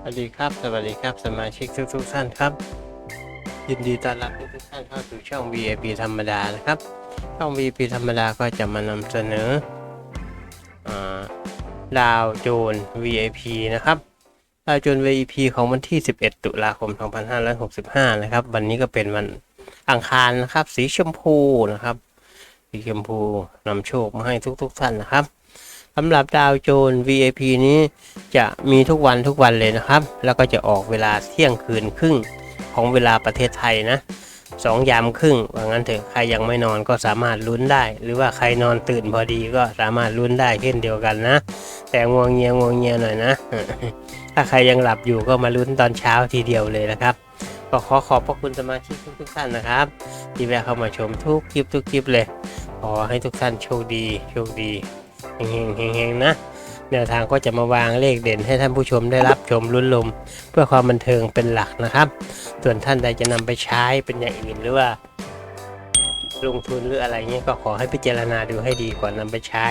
สวัสดีครับ สวัสดีครับ สมาชิกทุกทุกๆท่านครับ ยินดีต้อนรับทุกทุกๆท่านเข้าสู่ช่อง VIP ธรรมดานะครับ ช่อง VIP ธรรมดาก็จะมานำเสนออาดาวโจน VIP นะครับดาวโจน VIP ของวันที่ 11 ตุลาคม 2565 นะครับ วันนี้ก็เป็นวันอังคารนะครับ สีชมพูนะครับ สีชมพูนำโชคมาให้ทุกๆท่านนะครับ สำหรับดาวโจน VIP นี้จะมีทุกวันทุกวันเลยนะครับ แล้วก็จะออกเวลาเที่ยงคืนครึ่งของเวลาประเทศไทยนะสองยามครึ่งว่างั้นเถอะใครยังไม่นอนก็สามารถลุ้นได้ หรือว่าใครนอนตื่นพอดีก็สามารถลุ้นได้เช่นเดียวกันนะ แต่งวงเงียงวงเงียหน่อยนะ ถ้าใครยังหลับอยู่ก็มาลุ้นตอนเช้าทีเดียวเลยนะครับก็ขอขอบพระคุณสมาชิกทุกๆท่านนะครับ ที่แวะเข้ามาชมทุกคลิปทุกคลิปเลยขอให้ทุกท่านโชคดี โชคดี เฮงๆเฮงๆนะ แนวทางก็จะมาวางเลขเด่นให้ท่านผู้ชมได้รับชมลุ้นลม เพื่อความบันเทิงเป็นหลักนะครับ ส่วนท่านใดจะนำไปใช้เป็นอย่างอื่นหรือว่า ลงทุนหรืออะไรเงี้ยก็ขอให้พิจารณาดูให้ดีก่อนนำไปใช้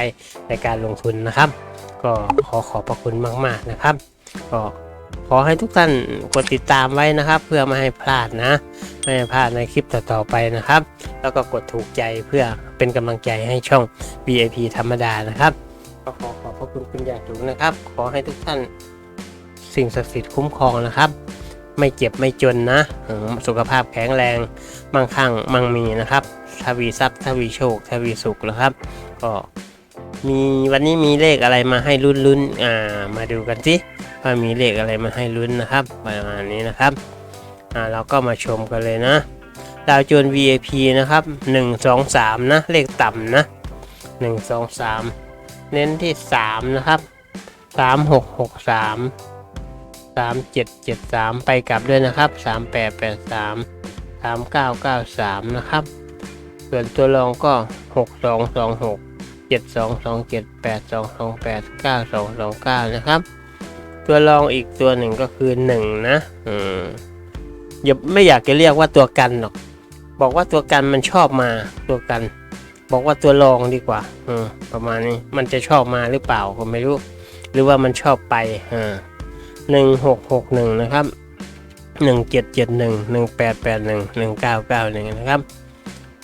ในการลงทุนนะครับ ก็ขอขอบพระคุณมาก ๆนะครับ ก็ ขอให้ทุกท่านกดติดตามไว้นะครับ เพื่อไม่ให้พลาดนะไม่ให้พลาดในคลิปต่อๆไปนะครับ แล้วก็กดถูกใจเพื่อเป็นกำลังใจให้ช่อง VIP ธรรมดานะครับก็ขอขอบพระคุณคุณอยายถุงนะครับ ขอให้ทุกท่านสิ่งศักดิ์สิทธิ์คุ้มครองนะครับ ไม่เจ็บไม่จนนะสุขภาพแข็งแรงมั่งคั่งมั่งมีนะครับทวีทรัพย์ทวีโชคทวีสุขนะครับ ก็มีวันนี้มีเลขอะไรมาให้ลุ้นลุ้นๆอ่ามาดูกันสิ ว่ามีเลขอะไรมาให้ลุ้นนะครับประมาณนี้นะครับอ่าเราก็มาชมกันเลยนะดาวโจน VIP นะครับ 1 2 3 นะ เลขต่ำนะ 1 2 3 เน้นที่ 3 นะครับ 3 6 6 3 3 7 7 3 ไปกลับด้วยนะครับ 3 8 8 3 3 9 9 3 นะครับ ส่วนตัวรองก็ 6 2 2 6 7 2 2 7 8 2 2 8 9 2 2 9 นะครับ ตัวรองอีกตัวหนึ่งก็คือ1นะอืมอย่าไม่อยากจะเรียกว่าตัวกันหรอก บอกว่าตัวกันมันชอบมาตัวกัน บอกว่าตัวรองดีกว่าอืมประมาณนี้มันจะชอบมาหรือเปล่าก็ไม่รู้ หรือว่ามันชอบไปอ่าหนึ่งหกหกหนึ่งนะครับหนึ่งเจ็ดเจ็ดหนึ่งหนึ่งแปดแปดหนึ่งหนึ่งเก้าเก้าหนึ่งนะครับ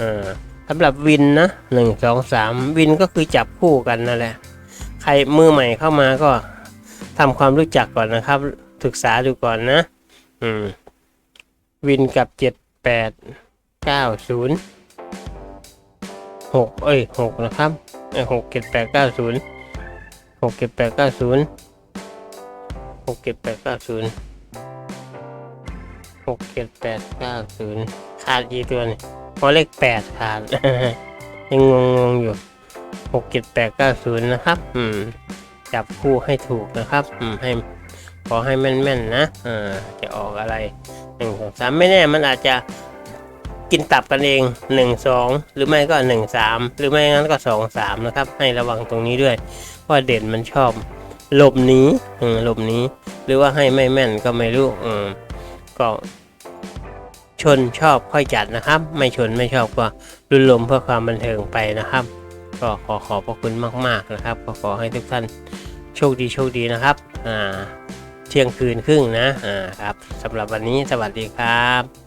อ่าสำหรับวินนะหนึ่งสองสามวินก็คือจับคู่กันนั่นแหละ ใครมือใหม่เข้ามาก็ ทำความรู้จักก่อนนะครับ ศึกษาดูก่อนนะ อืม วินกับเจ็ดแปดเก้าศูนย์หกเอ้ยหกนะครับเอ้ยหกเจ็ดแปดเก้าศูนย์หกเจ็ดแปดเก้าศูนย์หกเจ็ดแปดเก้าศูนย์หกเจ็ดแปดเก้าศูนย์ขาดกี่ตัวนี่พอเลขแปดขาดยังงงๆอยู่หกเจ็ดแปดเก้าศูนย์นะครับ อืม จับคู่ให้ถูกนะครับอืมให้ขอให้แม่นๆนะอ่าจะออกอะไรหนึ่งสองสามไม่แน่มันอาจจะกินตับกันเอง1 2หรือไม่ก็1 3หรือไม่งั้นก็2 3นะครับ ให้ระวังตรงนี้ด้วยเพราะเด่นมันชอบหลบหนีอืมหลบหนีหรือว่าให้ไม่แม่นก็ไม่รู้อืมก็ชนชอบค่อยจัดนะครับ ไม่ชนไม่ชอบก็รุนลมเพื่อความบันเทิงไปนะครับ ก็ขอขอบพระคุณมาก ๆนะครับ ก็ขอให้ทุกท่านโชคดีโชคดีนะครับ อ่า เที่ยงคืนครึ่งนะ อ่าครับสำหรับวันนี้สวัสดีครับ